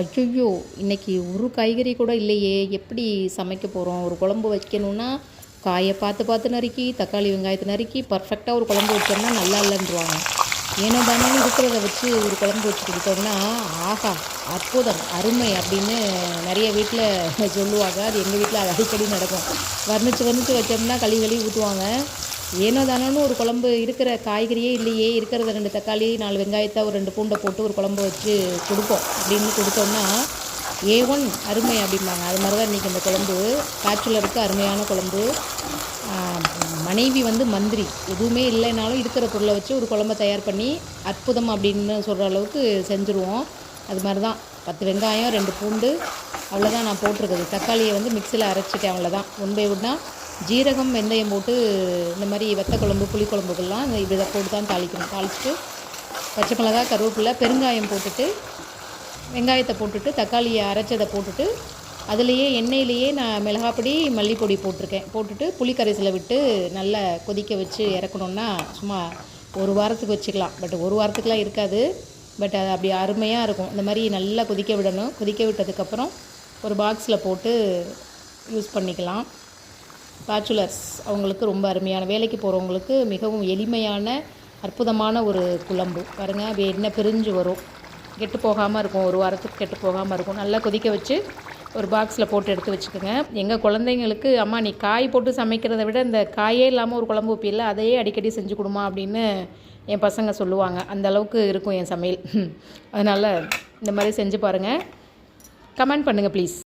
ஐயையோ இன்றைக்கி ஒரு காய்கறி கூட இல்லையே. எப்படி சமைக்க போகிறோம் ஒரு குழம்பு வைக்கணுன்னா காயை பார்த்து பார்த்து நறுக்கி தக்காளி வெங்காயத்தை நறுக்கி பர்ஃபெக்டாக ஒரு குழம்பு வச்சோம்னா நல்லா இல்லைன்றாங்க ஏன்னா தானே இருக்கிறத வச்சு ஒரு குழம்பு வச்சு கொடுத்தோம்னா ஆஹா அற்புதம் அருமை அப்படின்னு நிறைய வீட்டில் சொல்லுவாங்க. அது எங்கள் வீட்டில் அது அடிக்கடி நடக்கும். வர்ணித்து வர்ணித்து வச்சோம்னா கழுவி கழுவி ஊற்றுவாங்க ஏனோ தானோன்னு ஒரு குழம்பு இருக்கிற காய்கறியே இல்லையே இருக்கிறத ரெண்டு தக்காளி நாலு வெங்காயத்தை ஒரு ரெண்டு பூண்டை போட்டு ஒரு குழம்பு வச்சு கொடுப்போம். அப்படின்னு கொடுத்தோம்னா ஏ ஒன் அருமை அப்படிம்பாங்க. அது மாதிரி தான் இன்றைக்கி இந்த குழம்பு பேச்சுலருக்கு அருமையான குழம்பு. மனைவி வந்து மந்திரி. எதுவுமே இல்லைனாலும் இருக்கிற பொருளை வச்சு ஒரு குழம்ப தயார் பண்ணி அற்புதம் அப்படின்னு சொல்கிற அளவுக்கு செஞ்சுருவோம். அது மாதிரி தான் பத்து வெங்காயம் ரெண்டு பூண்டு அவ்வளோதான் நான் போட்டிருக்குது தக்காளியை வந்து மிக்சியில் அரைச்சிட்டேன் அவ்வளோதான் ஒன் பை ஒன்றா ஜீரகம் வெந்தயம் போட்டு இந்த மாதிரி வெத்த குழம்பு புளிக்குழம்புக்கெல்லாம் இந்த இதை போட்டு தான் தாளிக்கணும். தாளிச்சிட்டு பச்சை மிளகாய் கருவேப்பிலை பெருங்காயம் போட்டுட்டு வெங்காயத்தை போட்டுட்டு தக்காளியை அரைச்சதை போட்டுட்டு அதுலேயே எண்ணெயிலேயே நான் மிளகாப்பொடி மல்லிப்பொடி போட்டிருக்கேன். போட்டுட்டு புளிக்கரைசலை விட்டு நல்லா கொதிக்க வச்சு இறக்கணுன்னா சும்மா ஒரு வாரத்துக்கு வச்சுக்கலாம். பட் ஒரு வாரத்துக்குலாம் இருக்காது. பட் அது அப்படி அருமையாக இருக்கும். இந்த மாதிரி நல்லா கொதிக்க விடணும். கொதிக்க விட்டதுக்கப்புறம் ஒரு பாக்ஸில் போட்டு யூஸ் பண்ணிக்கலாம். பேச்சுலர்ஸ் அவங்களுக்கு ரொம்ப அருமையான வேலைக்கு போகிறவங்களுக்கு மிகவும் எளிமையான அற்புதமான ஒரு குழம்பு. பாருங்க அது என்ன பிரிஞ்சு வரும். கெட்டு போகாமல் இருக்கும் ஒரு வாரத்துக்கு கெட்டு போகாமல் இருக்கும். நல்லா கொதிக்க வச்சு ஒரு பாக்ஸில் போட்டு எடுத்து வச்சுக்கோங்க. எங்கள் குழந்தைங்களுக்கு அம்மா நீ காய் போட்டு சமைக்கிறத விட இந்த காயே இல்லாமல் ஒரு குழம்பு வைப்பில்ல அதையே அடிக்கடி செஞ்சு கொடுமா அப்படின்னு என் பசங்க சொல்லுவாங்க. அந்த அளவுக்கு இருக்கும் என் சமையல். அதனால் இந்த மாதிரி செஞ்சு பாருங்கள் கமெண்ட் பண்ணுங்கள் ப்ளீஸ்